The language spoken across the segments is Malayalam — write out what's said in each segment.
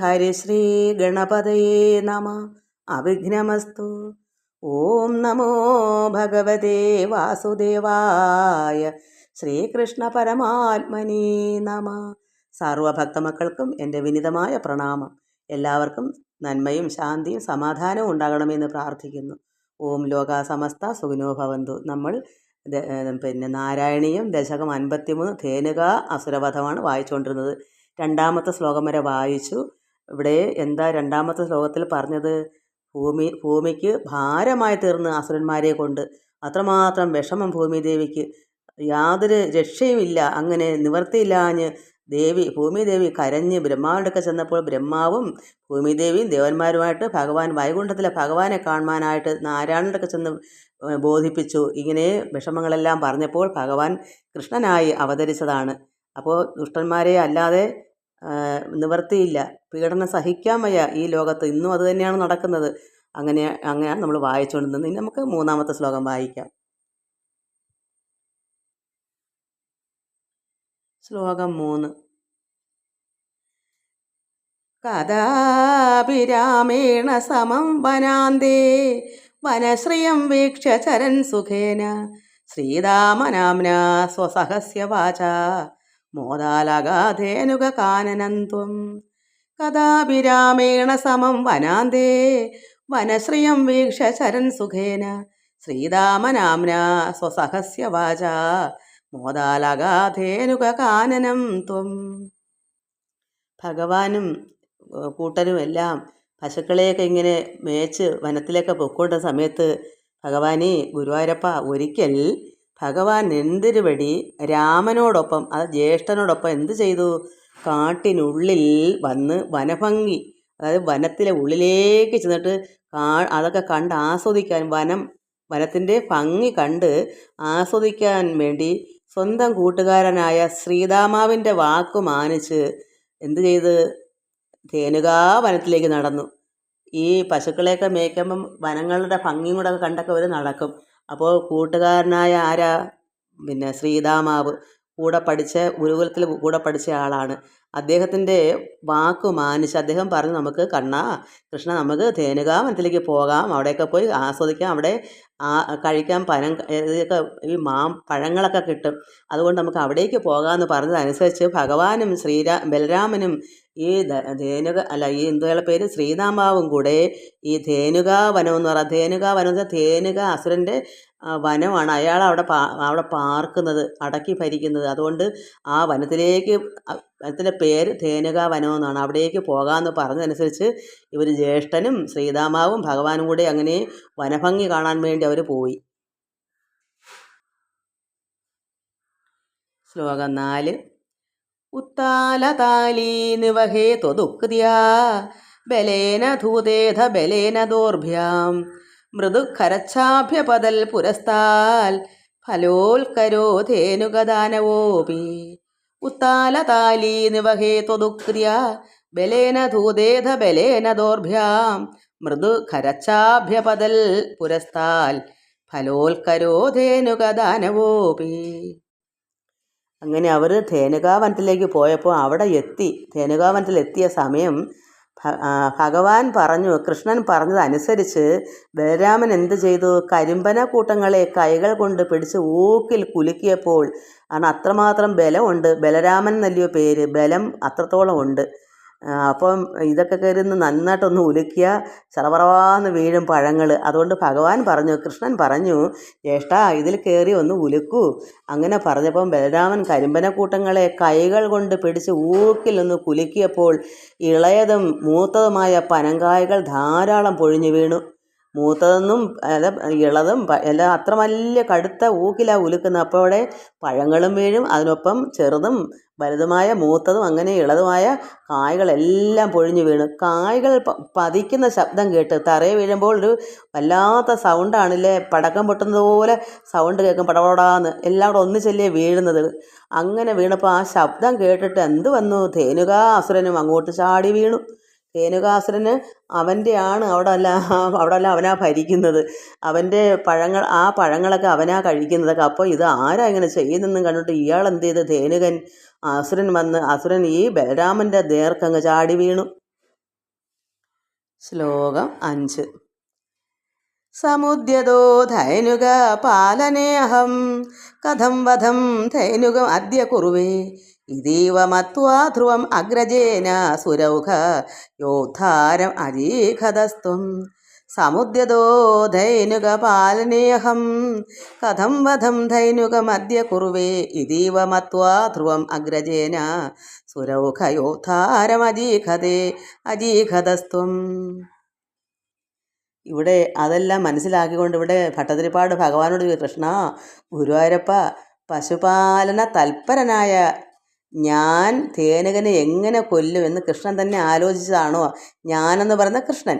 ഹരിശ്രീ ഗണപതയേ നമ. അവിഘ്നമസ്തു. ഓം നമോ ഭഗവതേ വാസുദേവായ ശ്രീകൃഷ്ണ പരമാത്മനീ നമ. സർവഭക്തമക്കൾക്കും എന്റെ വിനിതമായ പ്രണാമം. എല്ലാവർക്കും നന്മയും ശാന്തിയും സമാധാനവും ഉണ്ടാകണമെന്ന് പ്രാർത്ഥിക്കുന്നു. ഓം ലോക സമസ്ത സുഖിനോ ഭവന്തു. നമ്മൾ പിന്നെ നാരായണീയം ദശകം അൻപത്തിമൂന്ന് ധേനുക അസുരവധമാണ് വായിച്ചുകൊണ്ടിരുന്നത്. രണ്ടാമത്തെ ശ്ലോകം വരെ വായിച്ചു. ഇവിടെ എന്താ രണ്ടാമത്തെ ശ്ലോകത്തിൽ പറഞ്ഞത്? ഭൂമി ഭൂമിക്ക് ഭാരമായി തീർന്ന് അസുരന്മാരെ കൊണ്ട് അത്രമാത്രം വിഷമം ഭൂമിദേവിക്ക് യാതൊരു രക്ഷയുമില്ല അങ്ങനെ നിവർത്തിയില്ലാഞ്ഞ് ദേവി ഭൂമിദേവി കരഞ്ഞ് ബ്രഹ്മാവിന്റെ ചെന്നപ്പോൾ ബ്രഹ്മാവും ഭൂമിദേവിയും ദേവന്മാരുമായിട്ട് ഭഗവാൻ വൈകുണ്ഠത്തിലെ ഭഗവാനെ കാണുവാനായിട്ട് നാരായണന്റെ അടുക്ക ചെന്ന് ബോധിപ്പിച്ചു. ഇങ്ങനെ വിഷമങ്ങളെല്ലാം പറഞ്ഞപ്പോൾ ഭഗവാൻ കൃഷ്ണനായി അവതരിച്ചതാണ്. അപ്പോൾ ദുഷ്ടന്മാരെ അല്ലാതെ നിവർത്തിയില്ല. പീഡനം സഹിക്കാൻ വയ്യ ഈ ലോകത്ത്. ഇന്നും അത് തന്നെയാണ് നടക്കുന്നത്. അങ്ങനെ അങ്ങനെയാണ് നമ്മൾ വായിച്ചുകൊണ്ടിരുന്നത്. ഇനി നമുക്ക് മൂന്നാമത്തെ ശ്ലോകം വായിക്കാം. ശ്ലോകം മൂന്ന്. കഥാഭിരാമേണ സമം വനാന്തേ. വനശ്രിയം വീക്ഷ ചരൻ സുഖേന. ശ്രീരാമനാംന സ്വസഹസ്യ വാച മോദാലഗാധേനുക കാനനന്ത്വം ത്വം കഥാഭിരാമേണ സമം വനാന്തേ വനശ്രിയം വീക്ഷ ശരൻ സുഖേന ശ്രീരാമനാംന സ്വസഹസ്യ വാച മോദാലകാധേനുക കാനനം ത്വം ഭഗവാനും കൂട്ടരും എല്ലാം പശുക്കളെയൊക്കെ ഇങ്ങനെ മേച്ച് വനത്തിലേക്ക് പൊക്കോണ്ട സമയത്ത് ഭഗവാനെ ഗുരുവായൂരപ്പ ഒരിക്കൽ ഭഗവാൻ എന്തിരുപടി രാമനോടൊപ്പം അത് ജ്യേഷ്ഠനോടൊപ്പം എന്ത് ചെയ്തു? കാട്ടിനുള്ളിൽ വന്ന് വനഭംഗി അതായത് വനത്തിലെ ഉള്ളിലേക്ക് ചെന്നിട്ട് കാ അതൊക്കെ കണ്ട് ആസ്വദിക്കാൻ വനം വനത്തിന്റെ ഭംഗി കണ്ട് ആസ്വദിക്കാൻ വേണ്ടി സ്വന്തം കൂട്ടുകാരനായ ശ്രീതാമാവിന്റെ വാക്ക് മാനിച്ച് എന്ത് ചെയ്ത്? തേനുകാ വനത്തിലേക്ക് നടന്നു. ഈ പശുക്കളെയൊക്കെ മേയ്ക്കുമ്പം വനങ്ങളുടെ ഭംഗിയും കൂടെ കണ്ടൊക്കെ അവർ നടക്കും. അപ്പോൾ കൂട്ടുകാരനായ ആരാ? പിന്നെ ശ്രീതാമാവ് കൂടെ പഠിച്ച ഗുരുകുലത്തിൽ കൂടെ പഠിച്ച ആളാണ്. അദ്ദേഹത്തിന്റെ വാക്ക് മാനിച്ച് അദ്ദേഹം പറഞ്ഞു നമുക്ക് കണ്ണ കൃഷ്ണ നമുക്ക് ധേനുകാ വനത്തിലേക്ക് പോകാം അവിടെയൊക്കെ പോയി ആസ്വദിക്കാം അവിടെ ആ കഴിക്കാൻ പനം ഇതൊക്കെ ഈ മാം പഴങ്ങളൊക്കെ കിട്ടും. അതുകൊണ്ട് നമുക്ക് അവിടേക്ക് പോകാമെന്ന് പറഞ്ഞതനുസരിച്ച് ഭഗവാനും ശ്രീരാ ബലരാമനും ഈ ധേനുക അല്ല ഈ എന്തുകളുടെ പേര്? ശ്രീനാമാവും കൂടെ ഈ ധേനുക വനം എന്ന് പറയുക ധേനുക വനം എന്ന് വെച്ചാൽ ധേനുക അസുരന്റെ വനമാണ്. അയാൾ അവിടെ പാ അവിടെ പാർക്കുന്നത് അടക്കി ഭരിക്കുന്നത്. അതുകൊണ്ട് ആ വനത്തിലേക്ക് വനത്തിന്റെ പേര് ധേനുക വനം എന്നാണ്. അവിടേക്ക് പോകാമെന്ന് പറഞ്ഞതനുസരിച്ച് ഇവർ ജ്യേഷ്ഠനും ശ്രീതാമാവും ഭഗവാനും കൂടെ അങ്ങനെ വനഭംഗി കാണാൻ വേണ്ടി അവർ പോയി. ശ്ലോകം നാല്. ഉത്താലതാലീ നിവഹേ ത്വദുക്തിയാ ബലേന ധൂതേധ ബലേന ദോർഭ്യാം. മൃദുഖരച്ഛാഭ്യപതൽ പുരസ്താൽ ഫലോൽക്കരോധേനുഗദാനവോപി ഉത്താലതാലീ നിവഹേ തൊതുക്രിയ ബലേന ധൂതേധ ബലേന ദോർഭ്യാം മൃദുഖരച്ഛാഭ്യപതൽ പുരസ്താൽ ഫലോൽക്കരോധേനുഗദാനവോപി അങ്ങനെ അവർ ധേനുകാവനത്തിലേക്ക് പോയപ്പോൾ അവിടെ എത്തി. ധേനുകാവനത്തിൽ എത്തിയ സമയം ഭഗവാൻ പറഞ്ഞു കൃഷ്ണൻ പറഞ്ഞതനുസരിച്ച് ബലരാമൻ എന്ത് ചെയ്തു? കരിമ്പന കൂട്ടങ്ങളെ കൈകൾ കൊണ്ട് പിടിച്ച് ഊക്കിൽ കുലുക്കിയപ്പോൾ ആണ് അത്രമാത്രം ബലമുണ്ട്. ബലരാമൻ എന്നല്ലയോ പേര്? ബലം അത്രത്തോളം ഉണ്ട്. അപ്പം ഇതൊക്കെ കയറിയൊന്ന് നന്നായിട്ടൊന്ന് ഉലുക്കിയ ചറപറവാന്ന് വീഴും പഴങ്ങൾ അതുകൊണ്ട് ഭഗവാൻ പറഞ്ഞു കൃഷ്ണൻ പറഞ്ഞു ജ്യേഷ്ഠ ഇതിൽ കയറി ഒന്ന് ഉലുക്കൂ. അങ്ങനെ പറഞ്ഞപ്പം ബലരാമൻ കരിമ്പനക്കൂട്ടങ്ങളെ കൈകൾ കൊണ്ട് പിടിച്ച് ഊക്കിലൊന്ന് കുലുക്കിയപ്പോൾ ഇളയതും മൂത്തതുമായ പനങ്കായകൾ ധാരാളം പൊഴിഞ്ഞു വീണു. മൂത്തതെന്നും അല്ല ഇളതും അല്ല അത്ര വലിയ കടുത്ത ഊക്കിലാണ് ഉലുക്കുന്നത്. അപ്പോൾ അവിടെ പഴങ്ങളും വീഴും. അതിനൊപ്പം ചെറുതും വലുതുമായ മൂത്തതും അങ്ങനെ ഇളതുമായ കായ്കളെല്ലാം പൊഴിഞ്ഞു വീണു. കായ്കൾ പതിക്കുന്ന ശബ്ദം കേട്ട് തറയെ വീഴുമ്പോൾ ഒരു വല്ലാത്ത സൗണ്ടാണില്ലേ പടക്കം പൊട്ടുന്നത് പോലെ സൗണ്ട് കേൾക്കും. പടപടാന്ന് എല്ലാം കൂടെ ഒന്നിച്ചല്ലേ വീഴുന്നത്. അങ്ങനെ വീണപ്പോൾ ആ ശബ്ദം കേട്ടിട്ട് എന്ത് വന്നു? ധേനുക അസുരനും അങ്ങോട്ട് ചാടി വീണു. ധേനുകാസുരന് അവന്റെയാണ് അവിടെ അല്ല അവിടെ അല്ല അവനാ ഭരിക്കുന്നത്. അവന്റെ പഴങ്ങൾ ആ പഴങ്ങളൊക്കെ അവനാ കഴിക്കുന്നതൊക്കെ അപ്പോൾ ഇത് ആരാ ഇങ്ങനെ ചെയ്യുന്നെന്നും കണ്ടിട്ട് ഇയാൾ എന്ത് ചെയ്ത്? ധേനുകൻ അസുരൻ വന്ന് അസുരൻ ഈ ബലരാമന്റെ നേർക്കങ്ങ് ചാടി വീണു. ശ്ലോകം അഞ്ച്. സമുദ്യതോ ധൈനുക പാലനേഹം കഥം വധം ധൈനുകം അദ്യ കുറുവേ. ഇതീവ മത്വാ ധ്രുവം അഗ്രജേന സുരൗഘ യോദ്ധാരം അജീഖതസ്ത്വം സമുദ്യതോ ധൈനുക പാലനേഹം കഥം വധം ധൈനുകമദ്യ കുറുവേ ഇതീവ മത്വാ ധ്രുവം അഗ്രജേന സുരൗഖയോദ്ധാരമജീഖതേ അജീഖതസ്ത്വം ഇവിടെ അതെല്ലാം മനസ്സിലാക്കിക്കൊണ്ട് ഇവിടെ ഭട്ടതിരിപ്പാട് ഭഗവാനോട് കൃഷ്ണ ഗുരുവായൂരപ്പ പശുപാലന തൽപരനായ ഞാൻ തേനകനെ എങ്ങനെ കൊല്ലും എന്ന് കൃഷ്ണൻ തന്നെ ആലോചിച്ചതാണോ? ഞാനെന്ന് പറയുന്ന കൃഷ്ണൻ.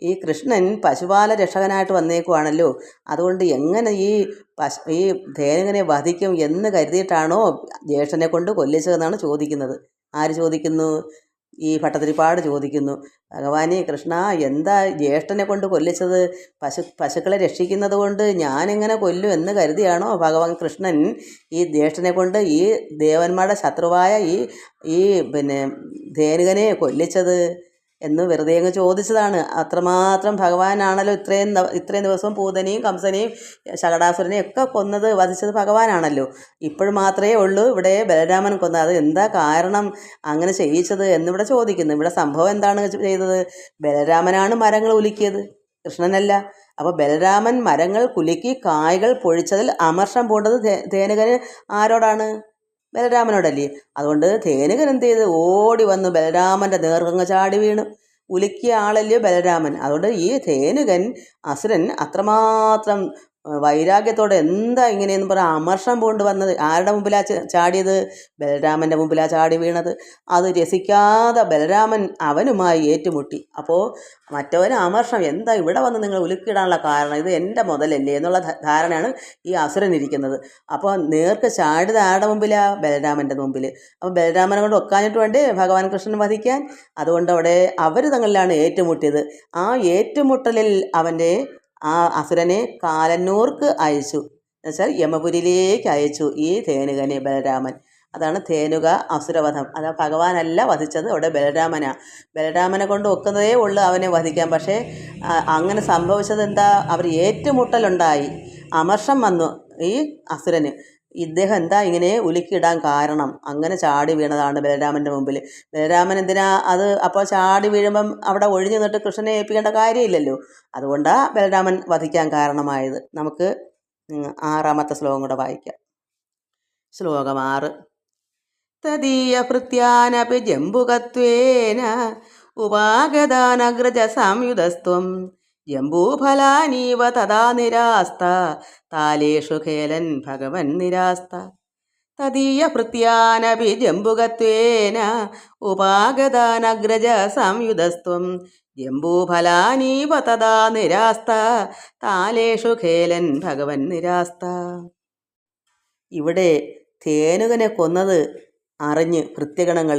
ഈ കൃഷ്ണൻ പശുപാല രക്ഷകനായിട്ട് വന്നേക്കുവാണല്ലോ. അതുകൊണ്ട് എങ്ങനെ ഈ പശു ഈ തേനകനെ വധിക്കും എന്ന് കരുതിയിട്ടാണോ ജ്യേഷ്ഠനെ കൊണ്ട് കൊല്ലിച്ചതെന്നാണ് ചോദിക്കുന്നത്. ആര് ചോദിക്കുന്നു? ഈ ഭട്ടതിരിപ്പാട് ചോദിക്കുന്നു ഭഗവാനെ കൃഷ്ണ എന്താ ജ്യേഷ്ഠനെ കൊണ്ട് കൊല്ലിച്ചത്? പശു പശുക്കളെ രക്ഷിക്കുന്നത് കൊണ്ട് ഞാനെങ്ങനെ കൊല്ലും എന്ന് കരുതിയാണോ ഭഗവാൻ കൃഷ്ണൻ? ഈ ജ്യേഷ്ഠനെ കൊണ്ട് ഈ ദേവന്മാരുടെ ശത്രുവായ ഈ ഈ പിന്നെ ധേനുകനെ കൊല്ലിച്ചത്? എന്ന് വെറുതെ അങ്ങ് ചോദിച്ചതാണ്. അത്രമാത്രം ഭഗവാനാണല്ലോ ഇത്രയും ഇത്രയും ദിവസം പൂതനെയും കംസനെയും ശകടാസുരനെയും ഒക്കെ കൊന്നത് വധിച്ചത് ഭഗവാനാണല്ലോ. ഇപ്പോഴും മാത്രമേ ഉള്ളൂ ഇവിടെ ബലരാമൻ കൊന്നത്. അത് എന്താ കാരണം അങ്ങനെ ചെയ്യിച്ചത് എന്നിവിടെ ചോദിക്കുന്നു. ഇവിടെ സംഭവം എന്താണ് ചെയ്തത്? ബലരാമനാണ് മരങ്ങൾ ഉലുക്കിയത്. കൃഷ്ണനല്ല. അപ്പോൾ ബലരാമൻ മരങ്ങൾ കുലുക്കി കായകൾ പൊഴിച്ചതിൽ അമർഷം പൂണ്ടത് ധേനുകന് ആരോടാണ്? ബലരാമനോടല്ലേ? അതുകൊണ്ട് ധേനുകൻ എന്ത് ചെയ്ത്? ഓടി വന്നു ബലരാമന്റെ നേർക്കങ്ങ് ചാടി വീണു. ഉലുക്കിയ ആളല്ലേ ബലരാമൻ? അതുകൊണ്ട് ഈ ധേനുകൻ അസുരൻ അത്രമാത്രം വൈരാഗ്യത്തോടെ എന്താ ഇങ്ങനെയെന്ന് പറഞ്ഞാൽ അമർഷം പൂണ്ട് വന്നത്. ആരുടെ മുമ്പിലാ ചാടിയത്? ബലരാമന്റെ മുമ്പിലാ ചാടി വീണത്. അത് രസിക്കാതെ ബലരാമൻ അവനുമായി ഏറ്റുമുട്ടി. അപ്പോൾ മറ്റവന് അമർഷം എന്താ ഇവിടെ വന്ന് നിങ്ങൾ ഉലുക്കിടാനുള്ള കാരണം? ഇത് എന്റെ മുതലല്ലേ എന്നുള്ള ധാരണയാണ് ഈ അസുരൻ ഇരിക്കുന്നത്. അപ്പോൾ നേർക്ക് ചാടിയത് ആരുടെ മുമ്പിലാ? ബലരാമന്റെ മുമ്പിൽ അപ്പോൾ ബലരാമനെ കൊണ്ട് ഒക്കാഞ്ഞിട്ട് വേണ്ടേ ഭഗവാൻ കൃഷ്ണൻ വധിക്കാൻ? അതുകൊണ്ട് അവിടെ അവർ തങ്ങളിലാണ് ഏറ്റുമുട്ടിയത്. ആ ഏറ്റുമുട്ടലിൽ അവന്റെ ആ അസുരനെ കാലന്നൂർക്ക് അയച്ചു. എന്നുവെച്ചാൽ യമപുരിയിലേക്ക് അയച്ചു ഈ തേനുകനെ ബലരാമൻ. അതാണ് തേനുക അസുരവധം. അത് ഭഗവാനല്ല വധിച്ചത് അവിടെ ബലരാമനാണ് ബലരാമനെ കൊണ്ട് ഒക്കുന്നതേ ഉള്ളൂ അവനെ വധിക്കാൻ. പക്ഷേ അങ്ങനെ സംഭവിച്ചത് എന്താ അവർ ഏറ്റുമുട്ടലുണ്ടായി. അമർഷം വന്നു ഈ അസുരന്. ഇദ്ദേഹം എന്താ ഇങ്ങനെ ഉലുക്കിയിടാൻ കാരണം? അങ്ങനെ ചാടി വീണതാണ് ബലരാമന്റെ മുമ്പിൽ ബലരാമൻ എന്തിനാ അത് അപ്പോൾ ചാടി വീഴുമ്പം അവിടെ ഒഴിഞ്ഞു നിന്നിട്ട് കൃഷ്ണനെ ഏൽപ്പിക്കേണ്ട കാര്യമില്ലല്ലോ. അതുകൊണ്ടാണ് ബലരാമൻ വധിക്കാൻ കാരണമായത്. നമുക്ക് ആറാമത്തെ ശ്ലോകം കൂടെ വായിക്കാം. ശ്ലോകം ആറ്. തദീയ ഭൃത്യാനപി ജംബുകത്വേന ഉപാഗതാനഗ്രജ സംയുതസ്ത്വം ജംബൂഫലാനീവ തഥാ നിരാസ്ത താലേഷു ഖേലൻ ഭഗവൻ നിരാസ്ത. തദീയ ഭൃത്യാനപി ജംബുകത്വേന ഉപാഗതാനഗ്രജ സംയുതസ്ത്വം ജംബൂഫലാനീവ തഥാ നിരാസ്ത താലേഷു ഖേലൻ ഭഗവൻ നിരാസ്ത. ഇവിടെ തേനുകനെ കൊന്നത് അറിഞ്ഞ് കൃത്യഗണങ്ങൾ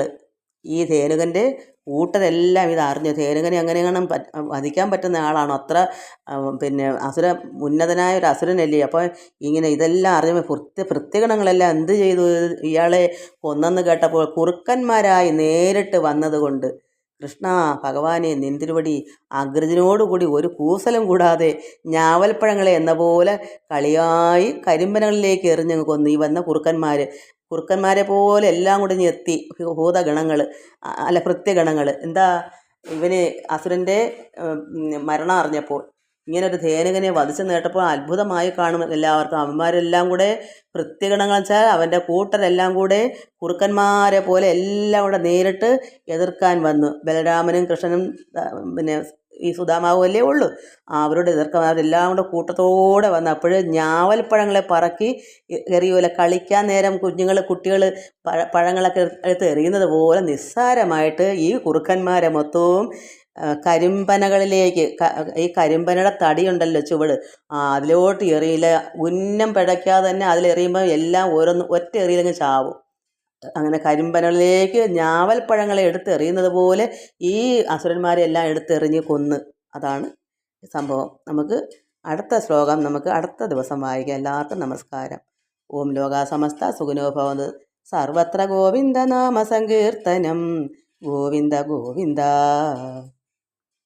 ഈ ധേനുകന്റെ കൂട്ടരെല്ലാം ഇത് അറിഞ്ഞു. ധേനുകനെ അങ്ങനെയാണ് വധിക്കാൻ പറ്റുന്ന ആളാണോ. അത്ര പിന്നെ അസുര ഉന്നതനായ ഒരു അസുരനല്ലേ? അപ്പോൾ ഇങ്ങനെ ഇതെല്ലാം അറിഞ്ഞപ്പോൾ പ്രത്യ പ്രത്യഗണങ്ങളെല്ലാം എന്ത് ചെയ്തു? ഇയാളെ കൊന്നെന്ന് കേട്ടപ്പോൾ കുറുക്കന്മാരായി നേരിട്ട് വന്നതുകൊണ്ട് കൃഷ്ണ ഭഗവാനെ നിന്തിരുവടി അഗ്രജനോടുകൂടി ഒരു കൂസലം കൂടാതെ ഞാവൽപ്പഴങ്ങളെ എന്ന പോലെ കളിയായി കരിമ്പനകളിലേക്ക് എറിഞ്ഞങ്ങ് കൊന്നു. ഈ വന്ന കുറുക്കന്മാർ കുറുക്കന്മാരെ പോലെ എല്ലാം കൂടി ഞെത്തി ഭൂതഗണങ്ങൾ അല്ല ഭൃത്യഗണങ്ങൾ എന്താ ഇവന് അസുരന്റെ മരണം അറിഞ്ഞപ്പോൾ ഇങ്ങനെ ഒരു ധേനകനെ വധിച്ചു നേട്ടപ്പോൾ അത്ഭുതമായി കാണും എല്ലാവർക്കും. അവന്മാരെല്ലാം കൂടെ കൃത്യഗണങ്ങൾ വെച്ചാൽ അവന്റെ കൂട്ടരെല്ലാം കൂടെ കുറുക്കന്മാരെ പോലെ എല്ലാം കൂടെ നേരിട്ട് എതിർക്കാൻ വന്നു. ബലരാമനും കൃഷ്ണനും പിന്നെ ഈ സുധാമാവല്ലേ ഉള്ളൂ. അവരോട് എതിർക്കാൻ അവരെല്ലാം കൂടെ കൂട്ടത്തോടെ വന്ന് അപ്പോൾ ഞാവൽപ്പഴങ്ങളെ പറക്കി എറിയൂല കളിക്കാൻ നേരം കുഞ്ഞുങ്ങൾ കുട്ടികൾ പഴ പഴങ്ങളൊക്കെ എടുത്ത് എറിയുന്നത് പോലെ നിസ്സാരമായിട്ട് ഈ കുറുക്കന്മാരെ മൊത്തവും കരിമ്പനകളിലേക്ക് ഈ കരിമ്പനയുടെ തടിയുണ്ടല്ലോ ചുവട് അതിലോട്ട് എറിയില്ല. ഉന്നം പിഴയ്ക്കാതെ തന്നെ അതിലെറിയുമ്പോൾ എല്ലാം ഓരോന്ന് ഒറ്റ എറിയിലങ്ങ് ചാവും. അങ്ങനെ കരിമ്പനകളിലേക്ക് ഞാവൽപ്പഴങ്ങളെ എടുത്തെറിയുന്നത് പോലെ ഈ അസുരന്മാരെ എല്ലാം എടുത്തെറിഞ്ഞ് കൊന്ന്. അതാണ് സംഭവം. നമുക്ക് അടുത്ത ശ്ലോകം നമുക്ക് അടുത്ത ദിവസം വായിക്കാം. എല്ലാവർക്കും നമസ്കാരം. ഓം ലോകാസമസ്ത ഭവന്ത്. സർവത്ര ഗോവിന്ദ നാമ സങ്കീർത്തനം. ഗോവിന്ദ ഗോവിന്ദ.